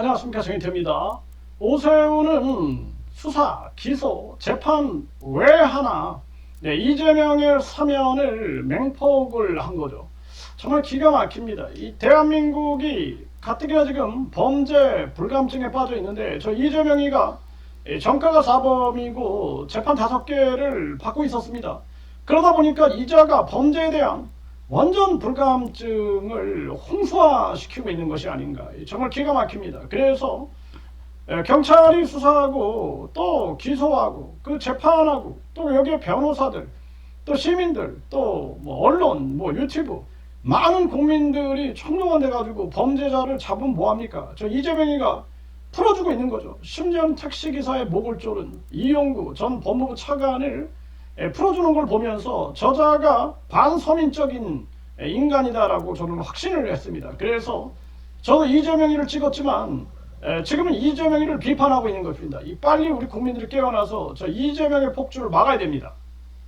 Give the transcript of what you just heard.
안녕하십니까 정인태입니다. 오세훈은 수사, 기소, 재판 왜 하나 네, 이재명의 사면을 맹폭을 한 거죠. 정말 기가 막힙니다. 이 대한민국이 가뜩이나 지금 범죄 불감증에 빠져 있는데 저 이재명이가 이 정가가 사범이고 재판 다섯 개를 받고 있었습니다. 그러다 보니까 이자가 범죄에 대한 완전 불감증을 홍수화시키고 있는 것이 아닌가. 정말 기가 막힙니다. 그래서 에, 경찰이 수사하고 또 기소하고 그 재판하고 또 여기에 변호사들 또 시민들 또 뭐 언론 뭐 유튜브 많은 국민들이 총동원 돼가지고 범죄자를 잡으면 뭐합니까? 저 이재명이가 풀어주고 있는 거죠. 심지어 택시기사의 목을 조른 이용구 전 법무부 차관을 에, 풀어주는 걸 보면서 저자가 반서민적인 에, 인간이다라고 저는 확신을 했습니다. 그래서 저도 이재명이를 찍었지만 에, 지금은 이재명이를 비판하고 있는 것입니다. 이 빨리 우리 국민들이 깨어나서 저 이재명의 폭주를 막아야 됩니다.